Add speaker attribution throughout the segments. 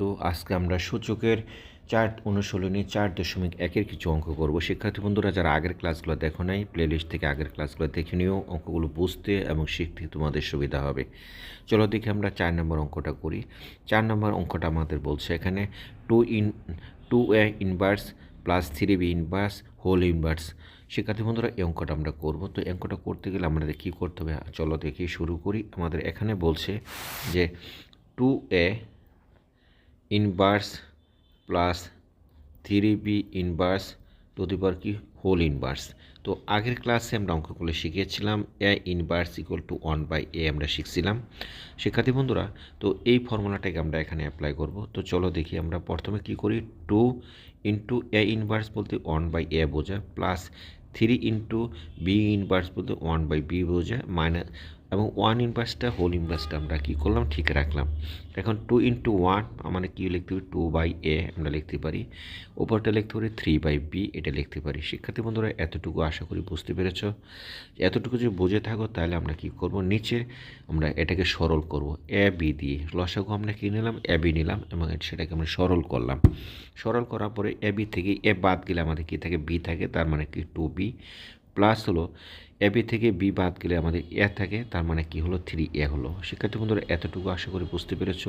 Speaker 1: তো আজকে আমরা সূচকের চার অনুশীলনী চার দশমিক একের কিছু অঙ্ক করব। শিক্ষার্থী বন্ধুরা, যারা আগের ক্লাসগুলো দেখো নাই প্লেলিস্ট থেকে আগের ক্লাসগুলো দেখে নিও। অঙ্কগুলো বুঝতে এবং শিখতে তোমাদের সুবিধা হবে। চলো দেখি আমরা চার নম্বর অঙ্কটা করি। চার নম্বর অঙ্কটা আমাদের বলছে এখানে, two into A inverse plus three B inverse whole inverse. শিক্ষার্থী বন্ধুরা, এই অঙ্কটা আমরা করব। তো অঙ্কটা করতে গেলে আমাদের কী করতে হবে? চলো দেখি, শুরু করি। আমাদের এখানে বলছে যে two A inverse plus three B inverse to the power কি হোল ইনভার্স তো আগের ক্লাসে আমরা অঙ্কগুলো শিখিয়েছিলাম A inverse equal to one by A আমরা শিখছিলাম। শিক্ষার্থী বন্ধুরা, তো এই ফর্মুলাটাকে আমরা এখানে অ্যাপ্লাই করব। তো চলো দেখি আমরা প্রথমে কি করি। টু ইন্টু এ ইনভার্স বলতে ওয়ান বাই এ বোঝায় plus three into B inverse বলতে ওয়ান বাই বি বোঝায় মাইনাস এবং ওয়ান ইনভার্সটা হোল ইনভার্সটা আমরা কী করলাম? ঠিক রাখলাম। এখন টু ইন্টু ওয়ান মানে কী লিখতে পারি টু বাই এ আমরা লিখতে পারি। ওপরটা লিখতে পারি থ্রি বাই বি এটা লিখতে পারি। শিক্ষার্থী বন্ধুরা, এতটুকু আশা করি বুঝতে পেরেছ। এতটুকু যদি বুঝে থাকো, তাহলে আমরা কি করব? নিচে আমরা এটাকে সরল করব। এ বি দিয়ে। লসাগু আমরা কী নিলাম? এ বি নিলাম এবং সেটাকে আমরা সরল করলাম। সরল করার পরে এ বি থেকে এ বাদ গেলে আমাদের কী থাকে? বি থাকে, তার মানে কি? টু বি প্লাস হলো এ বি থেকে বি বাদ গেলে আমাদের এ থাকে, তার মানে কি হলো? থ্রি এ হলো। শিক্ষার্থী বন্ধুরা, এতটুকু আশা করি বুঝতে পেরেছ।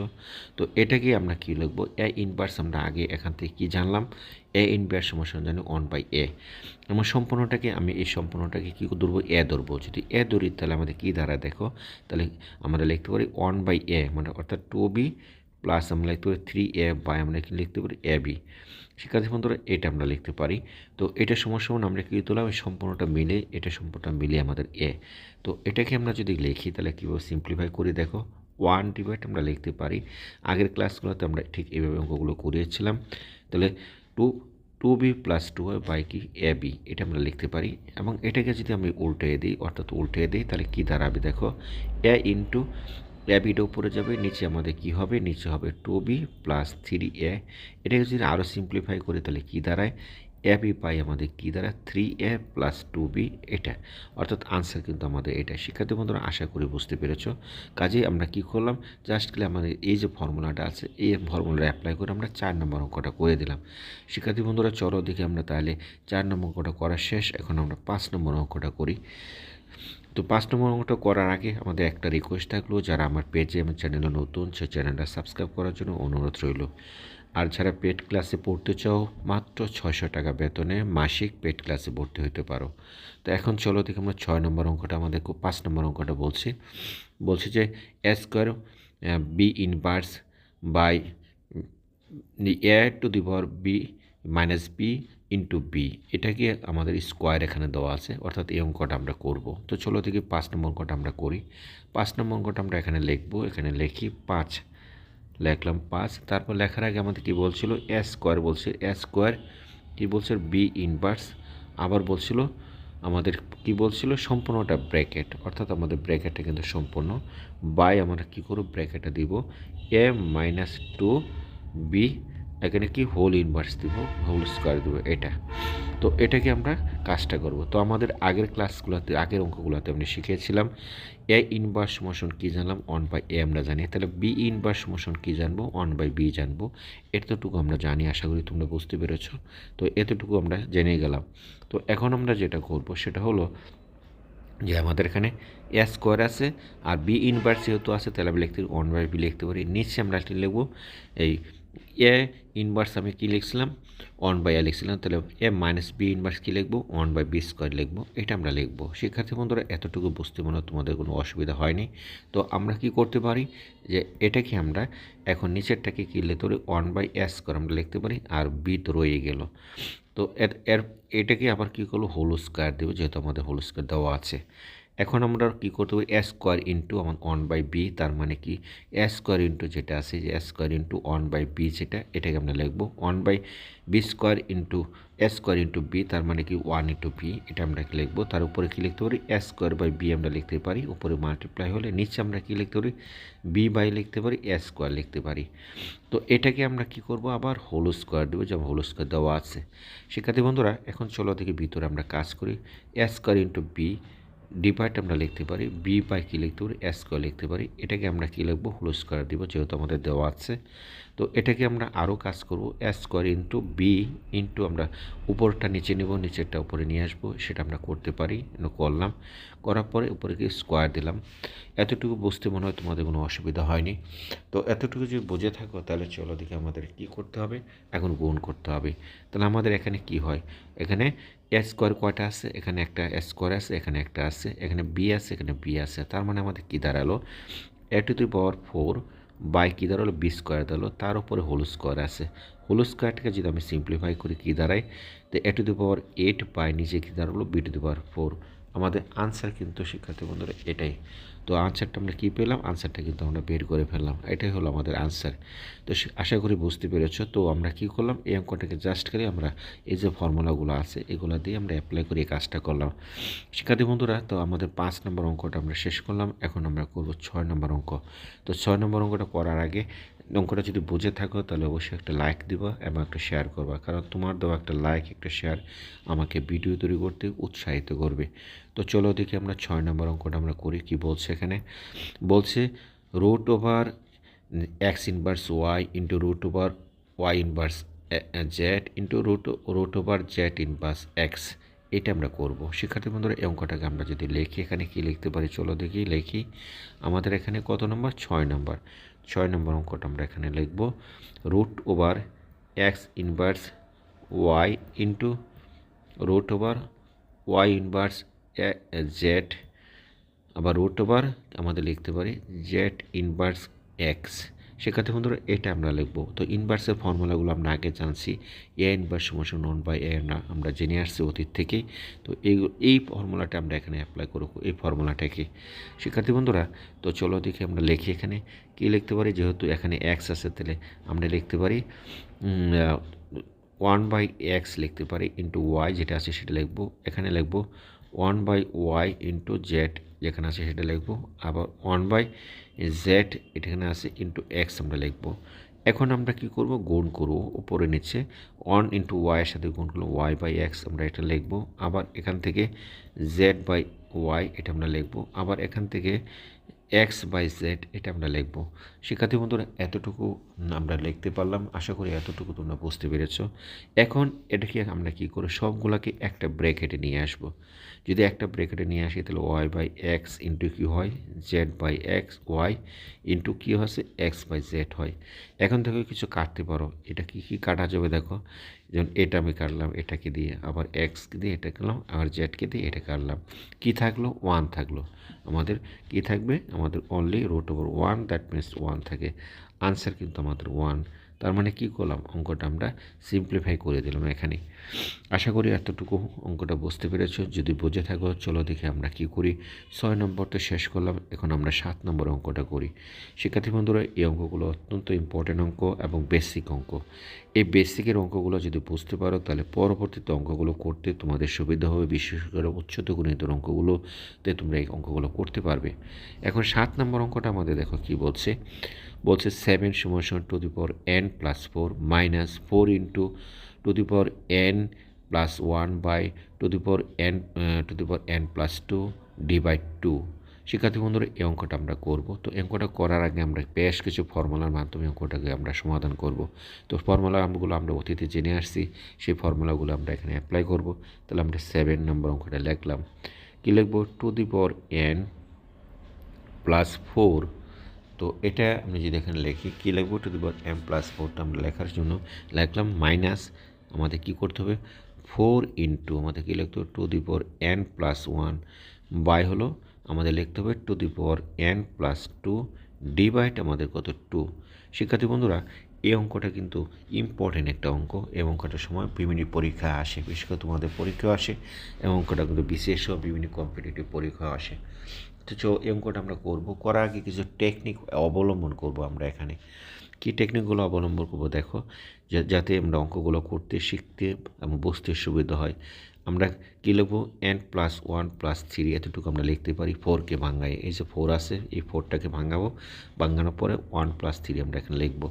Speaker 1: তো এটাকে আমরা কি লিখব? এ ইনভার্স আমরা আগে এখান থেকে কি জানলাম? এ ইনভার্স সমস্যা জানি ওয়ান বাই এ আমার সম্পূর্ণটাকে, আমি এই সম্পূর্ণটাকে কী ধরবো? এ ধরবো। যদি এ ধরি, তাহলে আমাদের কী দ্বারা দেখো? তাহলে আমরা লিখতে পারি ওয়ান বাই এ মানে অর্থাৎ টু বি প্লাস আমরা লিখতে পারি থ্রি এ বাই আমরা লিখতে পারি? এ বি শিক্ষার্থী বন্ধুরা, এটা আমরা লিখতে পারি। তো এটা সমস্যা আমরা কী তুলাম এই সম্পূর্ণটা মিলে, এটা সম্পূর্ণটা মিলে আমাদের এ তো এটাকে আমরা যদি লিখি, তাহলে কীভাবে সিম্পলিফাই করে দেখো? ওয়ান ডিভাইড আমরা লিখতে পারি। আগের ক্লাসগুলোতে আমরা ঠিক এইভাবে অঙ্কগুলো করিয়েছিলাম। তাহলে two two B plus two by কি? এ বি এটা আমরা লিখতে পারি। এবং এটাকে যদি আমি উল্টে দিই, অর্থাৎ উল্টে দিই, তাহলে কী দাঁড়াবে দেখো? এ ইন্টু বিটা উপরে যাবে, নিচে আমাদের কি হবে? নিচে হবে two B plus three A এটাকে যদি আরও সিম্পলিফাই করি তাহলে কী দাঁড়ায়? এ বি পাই আমাদের কী দাঁড়ায়? Three A plus two B এটা। অর্থাৎ আনসার কিন্তু আমাদের এটা শিক্ষার্থী বন্ধুরা, আশা করি বুঝতে পেরেছ। কাজেই আমরা কি করলাম? জাস্ট গেলে আমাদের এই যে ফর্মুলাটা আছে, এই ফর্মুলা অ্যাপ্লাই করে আমরা চার নম্বর অঙ্কটা করে দিলাম। শিক্ষার্থী বন্ধুরা, চলো দেখি আমরা তাহলে চার নম্বর অঙ্কটা করা শেষ। এখন আমরা পাঁচ নম্বর অঙ্কটা করি। তো পাঁচ নম্বর অঙ্কটা করার আগে আমাদের একটা রিকোয়েস্ট থাকল, যারা আমার পেজে আমার চ্যানেলে নতুন সে চ্যানেলটা সাবস্ক্রাইব করার জন্য অনুরোধ রইল। আর যারা পেট ক্লাসে পড়তে চাও, মাত্র ছয়শো টাকা বেতনে মাসিক পেট ক্লাসে ভর্তি হতে পারো। তো এখন চলো দেখি আমরা ছয় নম্বর অঙ্কটা আমাদের পাঁচ নম্বর অঙ্কটা বলছি। বলছি যে A square B inverse by A to the power B minus B into B এটাকে আমাদের স্কোয়ার এখানে দেওয়া আছে, অর্থাৎ এই অঙ্কটা আমরা করব। তো চলো থেকে পাঁচ নম্বর অঙ্কটা আমরা করি। পাঁচ নম্বর অঙ্কটা আমরা এখানে লিখব, এখানে লিখি পাঁচ। লিখলাম পাঁচ, তারপর লেখার আগে আমাদের কী বলছিল? এ স্কোয়ার বলছে। এ স্কোয়ার কী বলছে? বি ইনভার্স আবার বলছিল আমাদের কি বলছিল? সম্পূর্ণটা ব্র্যাকেট অর্থাৎ আমাদের ব্র্যাকেটটা কিন্তু সম্পূর্ণ। বাই আমরা কী করব? ব্র্যাকেটটা দিব। এ মাইনাস টু বি এখানে কি হোল ইনভার্স দিব হোল স্কোয়ার দিব, এটা। তো এটাকে আমরা কাজটা করব। তো আমাদের আগের ক্লাসগুলোতে আগের অঙ্কগুলোতে আমরা শিখিয়েছিলাম এ ইনভার্স মোশন কী জানলাম? ওয়ান বাই এ আমরা জানি। তাহলে বি ইনভার্স মোশন কী জানব? ওয়ান বাই বি জানব। এতটুকু আমরা জানি, আশা করি তোমরা বুঝতে পেরেছ। তো এতটুকু আমরা জেনে গেলাম। তো এখন আমরা যেটা করব, সেটা হলো যে আমাদের এখানে এ স্কোয়ার আছে আর বি ইনভার্স যেহেতু আছে, তাহলে আমি লিখতে ওয়ান বাই বি লিখতে পারি। নিচে আমরা লিখব, এই এ ইনভার্স আমি কী লিখছিলাম? ওয়ান বাই এ লিখছিলাম। তাহলে এ মাইনাস বি ইনভার্স কী লিখব? ওয়ান বাই বি স্কোয়ার লিখব। এটা আমরা লিখব। শিক্ষার্থী বন্ধুরা, এতটুকু বুঝতে মনে তোমাদের কোনো অসুবিধা হয়নি। তো আমরা কি করতে পারি? যে এটাকে আমরা এখন নিচেরটাকে কী লিখতে পারি? ওয়ান বাই এ স্কোয়ার আমরা লিখতে পারি আর বি তো রয়ে গেল। তো এর এটাকে আবার কী করল হোল স্কোয়ার দেবো, যেহেতু আমাদের হোল স্কোয়ার দেওয়া আছে। এখন আমরা কী করতে পারি? এস স্কোয়ার ইন্টু আমার ওয়ান বাই বি তার মানে কি? এস স্কোয়ার ইন্টু যেটা আছে, যে A square into one by B যেটা, এটাকে আমরা লিখব। One by B square into S square into B তার মানে কি? ওয়ান ইন্টু বি এটা আমরা কি লিখব? তার উপরে কী লিখতে পারি? এ স্কোয়ার বাই বি আমরা লিখতে পারি। উপরে মাল্টিপ্লাই হলে নিচে আমরা কী লিখতে পারি? বি বাই লিখতে পারি এস স্কোয়ার লিখতে পারি। তো এটাকে আমরা কি করব? আবার হোল স্কোয়ার দেবো, যেমন হোল স্কোয়ার দেওয়া আছে। শিক্ষার্থী বন্ধুরা, এখন চলো থেকে ভিতরে আমরা কাজ করি। A square into B divide আমরা লিখতে পারি বি বাই কী লিখতে পারি এস স্কোয়ার লিখতে পারি, এটাকে আমরা কী লিখব? হোল স্কোয়ার দিব, যেহেতু আমাদের দেওয়া আছে। তো এটাকে আমরা আরও কাজ করব, S square into B into আমরা উপরটা নিচে নেব, নিচেরটা উপরে নিয়ে আসব, সেটা আমরা করতে পারি করলাম। করার পরে উপরে গিয়ে স্কোয়ার দিলাম। এতটুকু বুঝতে মনে হয় তোমাদের কোনো অসুবিধা হয়নি। তো এতটুকু যদি বুঝে থাকো, তাহলে চলো দিকে আমাদের কি করতে হবে, এখন গুণ করতে হবে। তাহলে আমাদের এখানে কি হয়? এখানে এস স্কোয়ার কয়টা আছে? এখানে একটা এস স্কোয়ার আছে, এখানে একটা আছে, এখানে বি আছে, এখানে বি আছে। তার মানে আমাদের কী দাঁড়াল? A to the power four by কী দাঁড়াল? বি স্কোয়ার দাঁড়াল। তার উপরে হোল স্কোয়ার আছে। হোল স্কোয়ারটাকে যদি আমি সিম্পলিফাই করি, কী দাঁড়ায়? তো A to the power eight by নিচে কী দাঁড়াল? B to the power four আমাদের আনসার কিন্তু শিক্ষার্থী বন্ধুরা এটাই। তো আনসারটা আমরা কী পেলাম? আনসারটা কিন্তু আমরা বের করে ফেললাম। এটাই হলো আমাদের আনসার তো আশা করি বুঝতে পেরেছ। তো আমরা কী করলাম? এই অঙ্কটাকে জাস্ট করে আমরা এই যে ফর্মুলাগুলো আছে, এগুলো দিয়ে আমরা অ্যাপ্লাই করে এই কাজটা করলাম। শিক্ষার্থী বন্ধুরা, তো আমাদের পাঁচ নম্বর অঙ্কটা আমরা শেষ করলাম। এখন আমরা করব ছয় নম্বর অঙ্ক। তো ছয় নম্বর অঙ্কটা করার আগে অঙ্কটা যদি বুঝে থাকো, তাহলে অবশ্যই একটা লাইক দিবা এবং একটা শেয়ার করবা। কারণ তোমার দেওয়া একটা লাইক একটা শেয়ার আমাকে ভিডিও তৈরি করতে উৎসাহিত করবে। তো চলো দেখি আমরা ছয় নম্বর অঙ্কটা আমরা করি, কি বলছে এখানে? বলছে root over X inverse Y into root over Y inverse Z into root root over Z inverse X এটা আমরা করব। শিক্ষার্থী বন্ধুরা, এই অঙ্কটাকে আমরা যদি লিখি, এখানে কি লিখতে পারি চলো দেখি, লিখি। আমাদের এখানে কত নম্বর? ছয় নম্বর। ছয় নম্বর অঙ্কটা আমরা এখানে লিখব। Root over X inverse Y into root over Y inverse Z আবার রুট ওভার আমাদের লিখতে পারি জেড ইনভার্স এক্স সেক্ষেত্রে বন্ধুরা, এটা আমরা লিখব। তো ইনভার্সের ফর্মুলাগুলো আমরা আগে জানছি। এ ইনভার্স সমস্যা নন বাই এ না, আমরা জেনে আসছি অতীত থেকেই তো এই এই ফর্মুলাটা আমরা এখানে অ্যাপ্লাই করব, এই ফর্মুলাটাকে শিক্ষার্থী বন্ধুরা, তো চলো দেখি আমরা লিখি এখানে। কী লিখতে পারি? যেহেতু এখানে এক্স আছে, তাহলে আমরা লিখতে পারি ওয়ান বাই এক্স লিখতে পারি ইন্টু ওয়াই যেটা আছে সেটা লিখব। এখানে লিখব one by Y into Z যেখানে আছে সেটা লিখব। আবার ওয়ান বাই জেড এখানে আছে ইন্টু এক্স আমরা লিখব। এখন আমরা কি করব? গুণ করব উপরে নিচে। ওয়ান ইন্টু ওয়াইয়ের সাথে গুণ করব ওয়াই বাই এক্স আমরা এটা লিখব। আবার এখান থেকে জেড বাই ওয়াই এটা আমরা লিখব। আবার এখান থেকে এক্স বাই জেড, এটা আমরা লিখব। শিক্ষার্থী বন্ধুরা, এতটুকু আমরা লিখতে পারলাম। আশা করি এতটুকু তোমরা বুঝতে পেরেছ। এখন এটাকে আমরা কি করব সবগুলোকে একটা ব্র্যাকেটে নিয়ে আসব? যদি একটা ব্র্যাকেটে নিয়ে আসি, তাহলে ওয়াই বাই এক্স ইন্টু কি হয়? Z by X, Y into কী হচ্ছে? এক্স বাই জেড হয়। এখন থেকে কিছু কাটতে পারো। এটা কি কি কাটা যাবে দেখো? যেমন এটা আমি কাটলাম, এটাকে দিয়ে, আবার এক্সকে দিয়ে এটা কাটলাম, আবার জেডকে দিয়ে এটা কাটলাম। কি থাকল? ওয়ান থাকল। আমাদের কি থাকবে? আমাদের only root over one that means one থাকে। আনসার কিন্তু আমাদের ওয়ান তার মানে কি করলাম? অঙ্কটা আমরা সিম্পলিফাই করে দিলাম এখানে। আশা করি এতটুকু অঙ্কটা বুঝতে পেরেছ। যদি বুঝে থাকো, চলো দেখে আমরা কি করি। ছয় নম্বর তো শেষ করলাম, এখন আমরা সাত নম্বর অঙ্কটা করি। শিক্ষার্থী বন্ধুরা, এই অঙ্কগুলো অত্যন্ত ইম্পর্টেন্ট অঙ্ক এবং বেসিক অঙ্ক। এই বেসিকের অঙ্কগুলো যদি বুঝতে পারো, তাহলে পরবর্তীতে অঙ্কগুলো করতে তোমাদের সুবিধা হবে। বিশেষ করে উচ্চত গণিতের অঙ্কগুলোতে তোমরা এই অঙ্কগুলো করতে পারবে। এখন সাত নম্বর অঙ্কটা আমাদের দেখো কি বলছে। বলছে সেভেন সময় সময় two the power N plus four minus four into two the power N plus one by two the power N two the power N plus two divide two শিক্ষার্থী বন্ধুরা, এই অঙ্কটা আমরা করব। তো অঙ্কটা করার আগে আমরা বেশ কিছু ফর্মুলার মাধ্যমে অঙ্কটাকে আমরা সমাধান করব। তো ফর্মুলা আমগুলো আমরা অতীতে জেনে আসছি, সেই ফর্মুলাগুলো আমরা এখানে অ্যাপ্লাই করব। তাহলে আমরা সেভেন নম্বর অঙ্কটা লিখলাম। কী লিখব? Two the power N plus four তো এটা আমি যদি এখানে লিখি, কী লিখব? Two the power M plus ফোরটা আমরা লেখার জন্য লিখলাম মাইনাস আমাদের কী করতে হবে? ফোর ইন্টু আমাদের কী লিখতে হবে? Two the power N plus one by হলো আমাদের লিখতে হবে two the power N plus two divide আমাদের কত? টু শিক্ষার্থী বন্ধুরা, এই অঙ্কটা কিন্তু ইম্পর্টেন্ট একটা অঙ্ক। এই অঙ্কটার সময় বিভিন্ন পরীক্ষা আসে, বিশেষ করে তোমাদের পরীক্ষা আসে। এবং অঙ্কটা কিন্তু বিশেষ বিভিন্ন কম্পিটিটিভ পরীক্ষা আসে। তো চো এই অঙ্কটা আমরা করব। করার আগে কিছু টেকনিক অবলম্বন করব আমরা এখানে। কি টেকনিকগুলো অবলম্বন করব? দেখো যাতে আমরা অঙ্কগুলো করতে, শিখতে এবং বুঝতে সুবিধা হয়। আমরা কী লিখব? N plus one plus three এতটুকু আমরা লিখতে পারি ফোরকে ভাঙাই এই যে ফোর আছে, এই ফোরটাকে ভাঙাবো। ভাঙানোর পরে ওয়ান প্লাস থ্রি আমরা এখানে লিখব।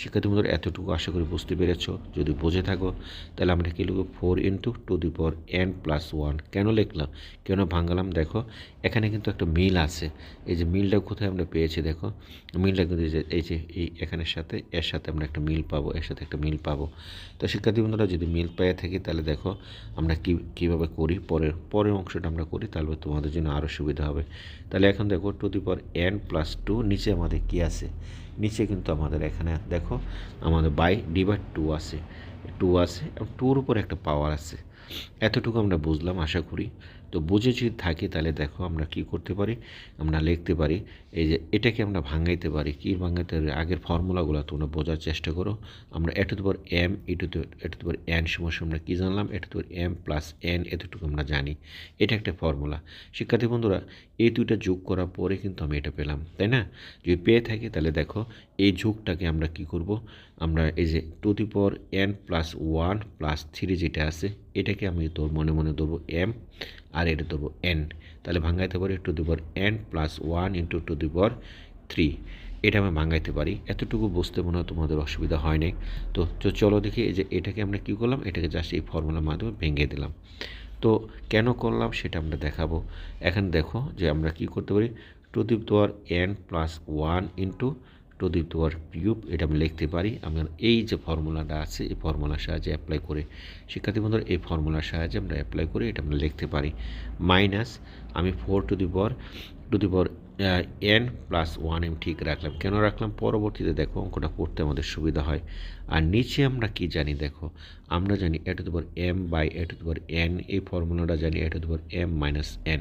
Speaker 1: শিক্ষার্থী বন্ধুরা, এতটুকু আশা করি বুঝতে পেরেছ। যদি বুঝে থাকো, তাহলে আমরা কী লিখব? Four into two the power N plus one কেন লিখলাম? কেন ভাঙালাম? দেখো, এখানে কিন্তু একটা মিল আছে। এই যে মিলটা কোথায় আমরা পেয়েছি, দেখো। মিলটা কিন্তু এই যে এই যে, এই এখানের সাথে, এর সাথে আমরা একটা মিল পাবো, এর সাথে একটা মিল পাবো। তো শিক্ষার্থী বন্ধুরা, যদি মিল পেয়ে থাকি, তাহলে দেখো, আমরা কী কীভাবে করি? পরের পরের অংশটা আমরা করি, তাহলে তোমাদের জন্য আরও সুবিধা হবে। তাহলে এখন দেখো two the power N plus two নিচে আমাদের কি আছে? নিচে কিন্তু আমাদের এখানে, দেখো, আমাদের বাই ডিভাইড টু আছে। টু আছে, এবং টুর উপর একটা পাওয়ার আছে। এতটুকু আমরা বুঝলাম, আশা করি। তো বুঝে যদি থাকি তাহলে দেখো আমরা কি করতে পারি? আমরা লিখতে পারি, এই যে এটাকে আমরা ভাঙাইতে পারি। কী ভাঙাইতে পারি? আগের ফর্মুলাগুলো তোমরা বোঝার চেষ্টা করো। আমরা এটু তো এম এটু এটু তো এন সমস্যা আমরা কী জানলাম? এটু তো এম প্লাস এন এতটুকু আমরা জানি। এটা একটা ফর্মুলা। শিক্ষার্থী বন্ধুরা, এই দুইটা যোগ করার পরে কিন্তু আমি এটা পেলাম, তাই না? যদি পেয়ে থাকি তাহলে দেখো, এই যোগটাকে আমরা কি করব? আমরা এই যে two the power N plus one plus three যেটা আছে, এটাকে আমি তোর মনে মনে ধরবো এম আর এটা দেবো এন তাহলে ভাঙাইতে পারি two the N plus one into two the three এটা আমি ভাঙাইতে পারি। এতটুকু বুঝতে মনে হয় তোমাদের অসুবিধা হয় নাই। তো তো চলো দেখি এই যে এটাকে আমরা কী করলাম? এটাকে জাস্ট এই ফর্মুলার মাধ্যমে ভেঙে দিলাম। তো কেন করলাম সেটা আমরা দেখাবো। এখানে দেখো যে আমরা কি করতে পারি? Two the power N plus one into two the power cube এটা আমি লিখতে পারি। আমরা এই যে ফর্মুলাটা আছে, এই ফর্মুলার সাহায্যে অ্যাপ্লাই করে, শিক্ষার্থী বন্ধুরা, এই ফর্মুলার সাহায্যে আমরা অ্যাপ্লাই করে এটা আমরা লিখতে পারি। মাইনাস আমি four to the power two the power N plus one M ঠিক রাখলাম। কেন রাখলাম? পরবর্তীতে দেখো অঙ্কটা করতে আমাদের সুবিধা হয়। আর নিচে আমরা কি জানি দেখো? আমরা জানি A to power M by A to power N এই ফর্মুলাটা জানি A to power M minus N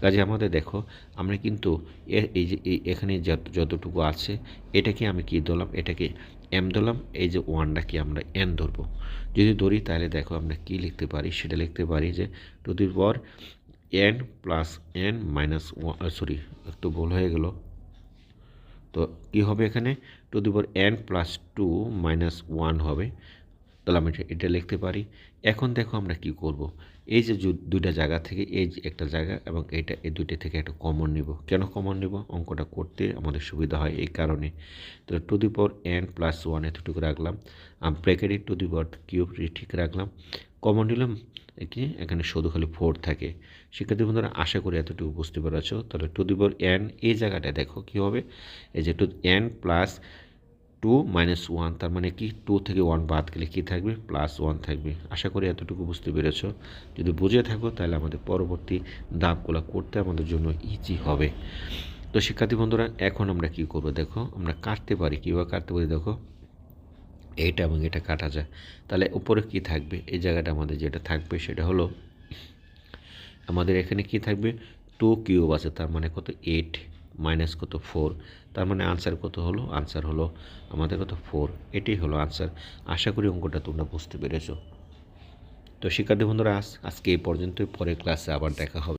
Speaker 1: কাজে আমাদের দেখো, আমরা কিন্তু এই যে এখানে যত, যতটুকু আছে, এটাকে আমি কি ধরলাম? এটাকে এম ধরলাম। এই যে ওয়ানটাকে আমরা এন ধরবো। যদি ধরি তাহলে দেখো আমরা কি লিখতে পারি? সেটা লিখতে পারি যে two the N plus N minus one sorry একটু ভুল হয়ে গেল। তো কী হবে এখানে? Two the N plus two minus one হবে। তাহলে আমি এটা- এটা লিখতে পারি। এখন দেখো আমরা কি করব? এই যে দুইটা জায়গা থেকে এই যে একটা জায়গা এবং এইটা, এই দুইটা থেকে একটা কমন নিব। কেন কমন নিব? অঙ্কটা করতে আমাদের সুবিধা হয় এই কারণে। তো two the power N plus one এতটুকু রাখলাম। আর ব্র্যাকেটে টু দি পাওয়ার কিউব ঠিক রাখলাম। কমন নিলাম। কি? এখানে শুধু খালি ফোর থাকে। শিক্ষার্থী বন্ধুরা, আশা করি এতটুকু বুঝতে পেরেছ। তাহলে টু দি পাওয়ার এন এই জায়গাটা দেখো কী হবে। এই যে two N plus two minus one তার মানে কি? টু থেকে ওয়ান বাদ গেলে কী থাকবে? প্লাস ওয়ান থাকবে। আশা করি এতটুকু বুঝতে পেরেছ। যদি বুঝে থাকো, তাহলে আমাদের পরবর্তী দাগগুলো করতে আমাদের জন্য ইজি হবে। তো শিক্ষার্থী বন্ধুরা, এখন আমরা কি করব দেখো? আমরা কাটতে পারি। কীভাবে কাটতে পারি দেখো? এইটা এবং এটা কাটা যায়। তাহলে উপরে কি থাকবে? এই জায়গাটা আমাদের যেটা থাকবে সেটা হলো, আমাদের এখানে কি থাকবে? টু কিউব আছে, তার মানে কত? এইট মাইনাস কত? ফোর তার মানে আনসার কত হলো? আনসার হলো আমাদের কত? ফোর এটাই হলো আনসার আশা করি অঙ্কটা তোমরা বুঝতে পেরেছ। তো শিক্ষার্থী বন্ধুরা, আজ আজকে এই পর্যন্তই। পরের ক্লাসে আবার দেখা হবে।